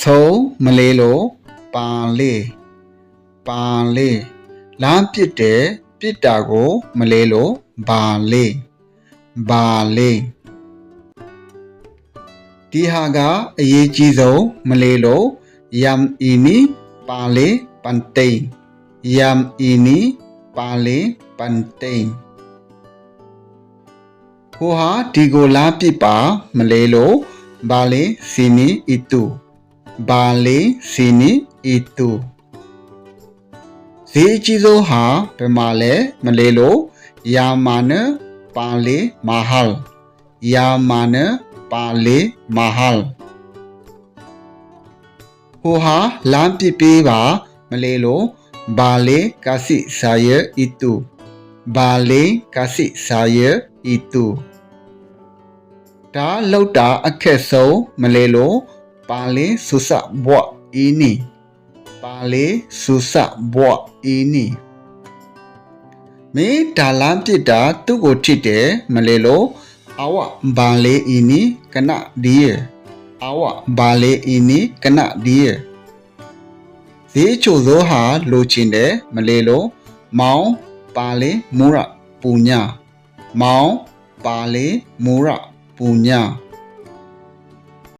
ဆုံးမလေးလို့ပါလေးပါလေးလမ်းပစ်တယ်ပစ်တာကိုမလေးလို့ဘာလေးဘာလေးဒီဟာကအရေးကြီးဆုံးမလေးလို့ yam ini paling penting yam ini paling penting ဟိုဟာဒီကိုလားပြစ်ပါမလဲလို့ဘာလေစီနီအီတူ ဘာလေစီနီအီတူဈေးအကြီးဆုံးဟာဘယ်မှာလဲမလဲလို့ယာမာနပါလေမာဟယ်ယာမာနပါလေမာဟယ်ဟိုဟာလမ်းပြစ်ပေးပါမလဲလို့ဘာလေကာစီဆာယအီတူဘာလေကာစီဆာယအီတူဒါလောက်တာအခက်ဆုံးမလဲလို့ ပါလေဆုစဘွားအီနီပါလေဆုစဘွားအီနီမင်းဒါလမ်းပြစ်တာသူ့ကိုထစ်တယ်မလဲလို့အဝဘာလေအီနီကနဒီယအဝဘာလေအီနီကနဒီယဈေးချိုသောဟာလိုချင်တယ်မလဲလို့မောင်ပါလေမူရပူညာမောင်ပါလေမူရပူညာ